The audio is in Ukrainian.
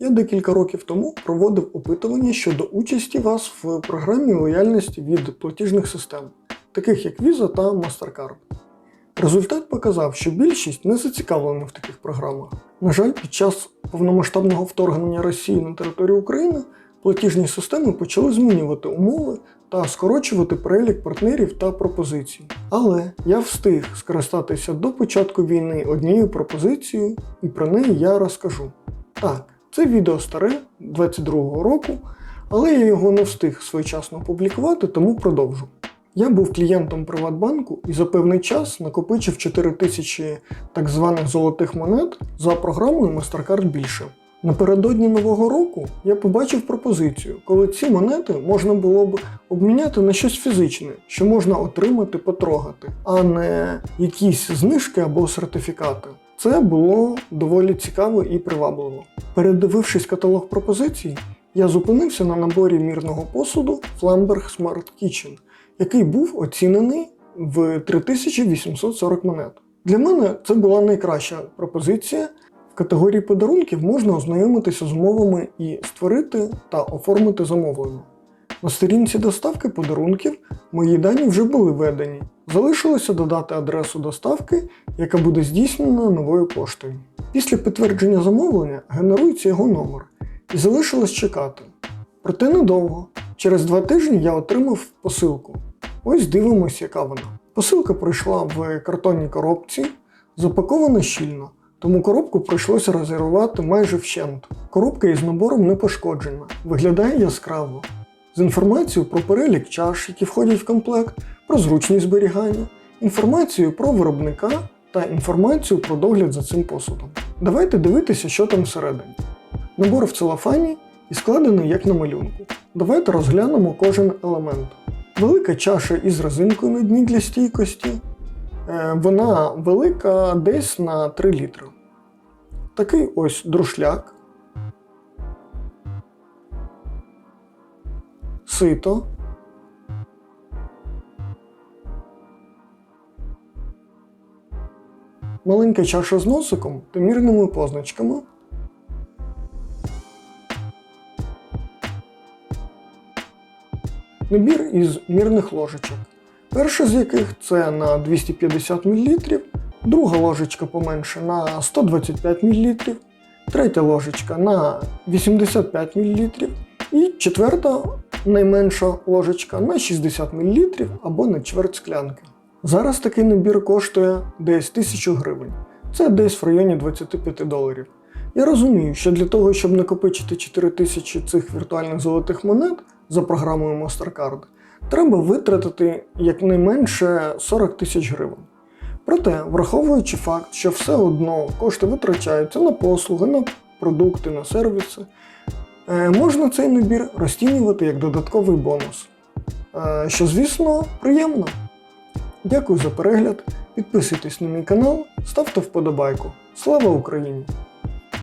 Я декілька років тому проводив опитування щодо участі вас в програмі лояльності від платіжних систем, таких як Visa та MasterCard. Результат показав, що більшість не зацікавлена в таких програмах. На жаль, під час повномасштабного вторгнення Росії на територію України платіжні системи почали змінювати умови та скорочувати перелік партнерів та пропозицій. Але я встиг скористатися до початку війни однією пропозицією, і про неї я розкажу. Так, це відео старе 22-го року, але я його не встиг своєчасно опублікувати, тому продовжу. Я був клієнтом Приватбанку і за певний час накопичив 4 тисячі так званих золотих монет за програмою MasterCard більше. Напередодні Нового року я побачив пропозицію, коли ці монети можна було б обміняти на щось фізичне, що можна отримати потрогати, а не якісь знижки або сертифікати. Це було доволі цікаво і привабливо. Передивившись каталог пропозицій, я зупинився на наборі мірного посуду Flamberg Smart Kitchen, який був оцінений в 3840 монет. Для мене це була найкраща пропозиція. В категорії подарунків можна ознайомитися з умовами і створити та оформити замовлення. На сторінці доставки подарунків мої дані вже були введені. Залишилося додати адресу доставки, яка буде здійснена новою поштою. Після підтвердження замовлення генерується його номер і залишилось чекати. Проте недовго. Через два тижні я отримав посилку. Ось дивимось, яка вона. Посилка прийшла в картонній коробці, запакована щільно, тому коробку прийшлося розірвати майже вщент. Коробка із набором не пошкоджена, виглядає яскраво. З інформацією про перелік чаш, які входять в комплект, про зручність зберігання, інформацією про виробника та інформацію про догляд за цим посудом. Давайте дивитися, що там всередині. Набор в целофані і складений як на малюнку. Давайте розглянемо кожен елемент. Велика чаша із резинкою на дні для стійкості. Е, Вона велика десь на 3 літри. Такий ось друшляк. Сито. Маленька чаша з носиком та мірними позначками. Набір із мірних ложечок. Перша з яких це на 250 мл, друга ложечка поменше на 125 мл, третя ложечка на 85 мл і четверта найменша ложечка на 60 мл або на чверть склянки. Зараз такий набір коштує десь 1000 гривень. Це десь в районі 25 доларів. Я розумію, що для того, щоб накопичити 4000 цих віртуальних золотих монет за програмою MasterCard, треба витратити якнайменше 40 тисяч гривень. Проте, враховуючи факт, що все одно кошти витрачаються на послуги, на продукти, на сервіси, можна цей набір розцінювати як додатковий бонус. Е, Що, звісно, приємно. Дякую за перегляд. Підписуйтесь на мій канал, ставте вподобайку. Слава Україні!